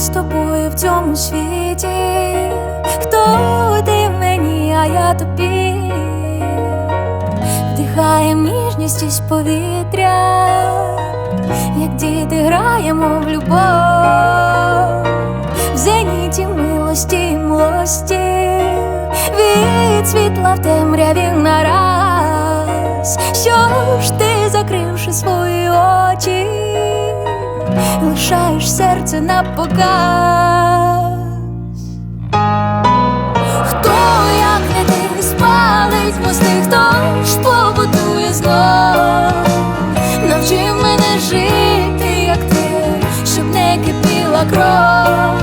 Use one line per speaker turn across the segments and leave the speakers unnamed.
з тобою в цьому світі. Хто ти мені, а я тобі, вдихаєм ніжність із повітря, як діти граємо в любов, в зеніті милості й млості, від світла в темряві нараз, що ж ти, закривши свої очі, лишаєш серце на показ. Хто, як не ти, спалить мости, хто ж побудує знов, навчи мене жити, як ти, щоб не кипіла кров.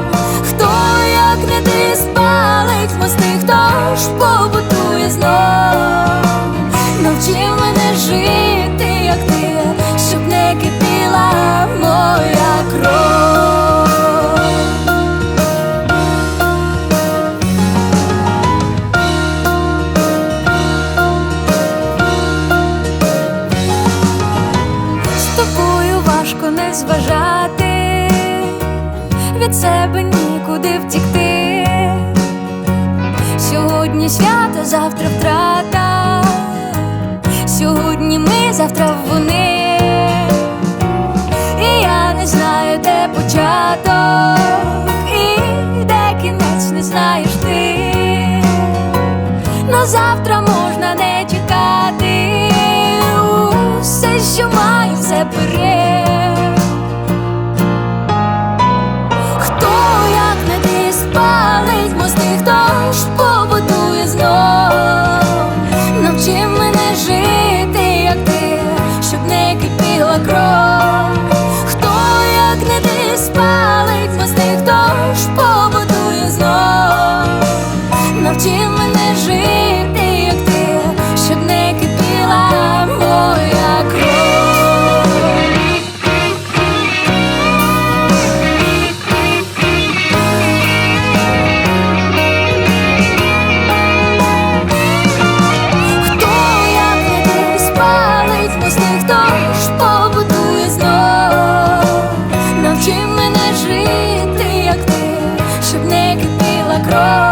Не від себе нікуди втікти. Сьогодні свято, завтра втрата. Сьогодні ми, завтра вони. І я не знаю, де початок, і де кінець не знаєш ти. На завтра знов навчив мене жити, як ти, щоб не кипіла кров, хто як не ти спалить вас, хто ж по. Oh.